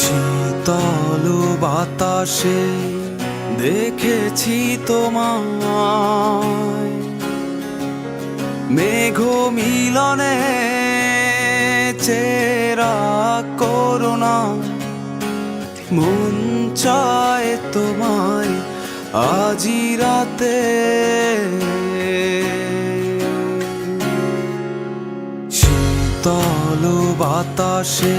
শীতল বাতাসে দেখেছি তোমায়। মেঘ মিলনে চেরা করোনা মন চায় তোমায় আজি রাতে। শীতল বাতাসে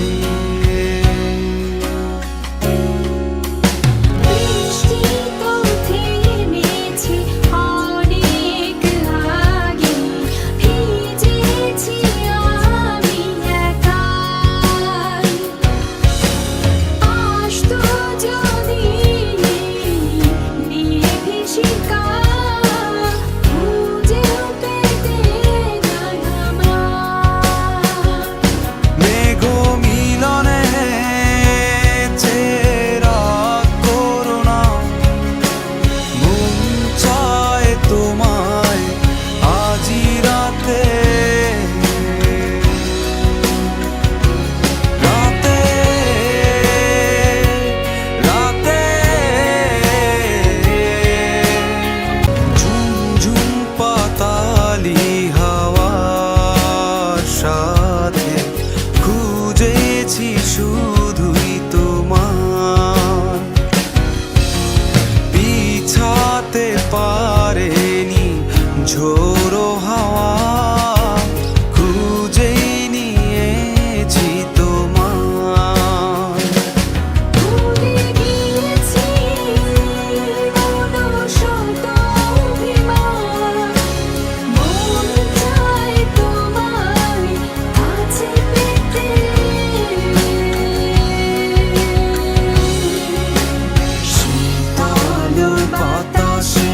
বাতাসে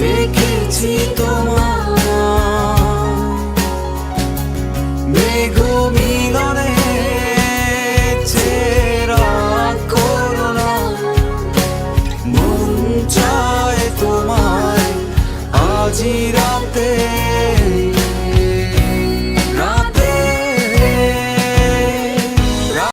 দেখেছি তোমার। মেঘ মিলনে চেরা করোনা। মন চায় তোমায় আজিরা